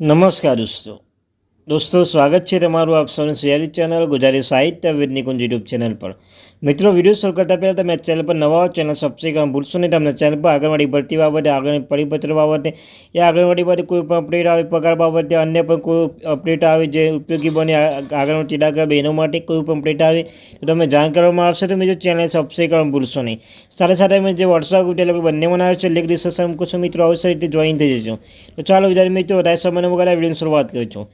નમસ્કાર દોસ્તો. દોસ્તો, સ્વાગત છે તમારું આપ સૌની સિયારી ચેનલ, ગુજરાતી સાહિત્ય વિદ નિકુંજ યુટ્યુબ ચેનલ પર. મિત્રો, વીડિયો શરૂ કરતા પહેલાં તમે ચેનલ પર નવા ચેનલ સબસ્ક્રાઈબ કરવાનું ભૂલશો નહીં. તમને ચેનલ પર આંગણવાડી ભરતી બાબતે આગળની પરિપત્ર બાબતે એ આંગણવાડી બાબતે કોઈ પણ અપડેટ આવે, પગાર બાબતે, અન્ય પણ કોઈ અપડેટ આવે જે ઉપયોગી બને આગળનો ટીડા કરે બહેનો માટે કોઈ પણ અપડેટ આવે, તો તમને જાણ કરવામાં આવશે. તો મિત્રો ચેનલ સબસ્ક્રાઈબ કરવાનું ભૂલશો નહીં. સાથે સાથે મેં જે વોટ્સઅપ ગ્રુપ ટેલિગ્રામ બંને બનાવ્યો છે લેખ ડિસ્કશન મૂકું મિત્રો, અવશ્ય રીતે જોઈન થઈ જજો. તો ચાલો વિદ્યાર્થી મિત્રો, વધારે સમયનો વગર વિડીયોની શરૂઆત કરું છું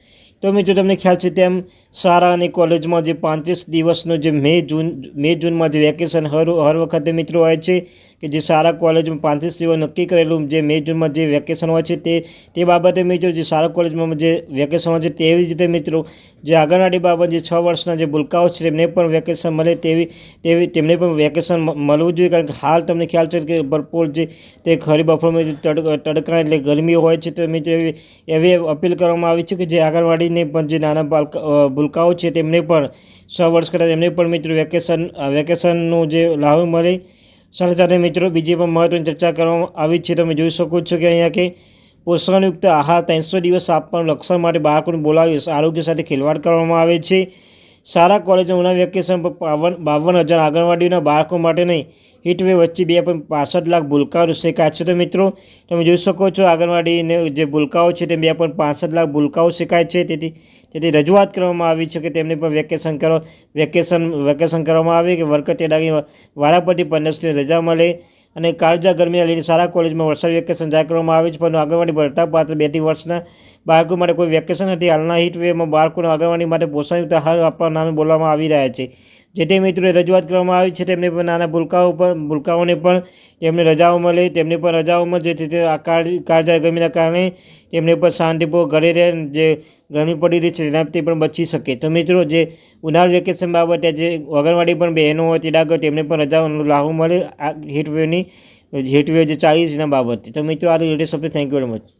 તો મિત્રો તમને ખ્યાલ છે તેમ શાળા અને કોલેજમાં જે પાંત્રીસ દિવસનો જે મે જૂન, મે જૂનમાં જે વેકેશન હર હર વખતે મિત્રો હોય છે કે જે શાળા કોલેજમાં પાંત્રીસ દિવસ નક્કી કરેલું જે મે જૂનમાં જે વેકેશન હોય છે તે તે બાબતે મિત્રો જે શાળા કોલેજમાં જે વેકેશન હોય છે તેવી રીતે મિત્રો જે આંગણવાડી બાબત જે છ વર્ષના જે ભૂલકાઓ છે તેમને પણ વેકેશન મળે તેવી તેવી, તેમને પણ વેકેશન મળવું જોઈએ કારણ કે હાલ તમને ખ્યાલ છે કે ભરપૂર જે તે ખરી બફરમાં તડકા એટલે ગરમી હોય છે તો મિત્રો એવી એવી અપીલ કરવામાં આવી છે કે જે આંગણવાડીને પણ જે નાના બાળકા અ, ભૂલકાઓ છે તેમને પણ છ વર્ષ કરતાં એમને પણ મિત્રો વેકેશન વેકેશનનું જે લાભ મળે. સાથે સાથે મિત્રો બીજી પણ મહત્ત્વની ચર્ચા કરવામાં આવી છે. તમે જોઈ શકો છો કે અહીંયા કે પોષણયુક્ત આહાર ત્રણસો દિવસ આપવાનું લક્ષણ માટે બાળકોને બોલાવી આરોગ્ય સાથે ખેલવાડ કરવામાં આવે છે. શાળા કોલેજોના વેકેશન પર બાવન બાવન હજાર આંગણવાડીના બાળકો માટે નહીં હીટવે વચ્ચે બે પોઈન્ટ પાસઠ લાખ ભૂલકાઓ શેખાય છે તો મિત્રો, તમે જોઈ શકો છો આંગણવાડીને જે ભૂલકાઓ છે તે બે પોઈન્ટ પાસઠ લાખ ભૂલકાઓ શેકાય છે. તેથી તેથી રજૂઆત કરવામાં આવી છે કે તેમને પણ વેકેશન કરો, વેકેશન વેકેશન કરવામાં આવે કે વર્કર તેડાગી વારાપરથી પંદરસની રજા મળે. અને કાળજા ગરમી લઈને શાળા કોલેજમાં વરસાદ વેકેશન જાહેર કરવામાં આવે છે, પરંતુ આંગણવાડી ભરતા પાત્ર બેથી વર્ષના બાળકો માટે કોઈ વેકેશન નથી. હાલના હીટ વેવમાં બાળકોને આંગણવાડી માટે પોષણયુક્ત આહાર આપવા નામે બોલવામાં આવી રહ્યા છે. જે તે મિત્રોએ રજૂઆત કરવામાં આવી છે, તેમને પણ નાના ભૂલકાઓ પણ ભૂલકાઓને પણ તેમને રજાઓ મળે, તેમને પણ રજાઓ મળે, જેથી તે આ કાળ ગરમીના કારણે તેમને પણ શાંતિપૂર્વક ઘરે રહે જે ગરમી પડી રહી છે, તેનાથી પણ બચી શકે. તો મિત્રો, જે ઉનાળુ વેકેશન બાબતે જે આંગણવાડી પણ બહેનો હોય તે ડાગર તેમને પણ રજાઓનો લાભ મળે આ હીટવેવની હીટવેવ જે ચાલી છે, એના બાબતે. તો મિત્રો, આ રીતે સપ્તાહ થેન્ક યુ વેરી મચ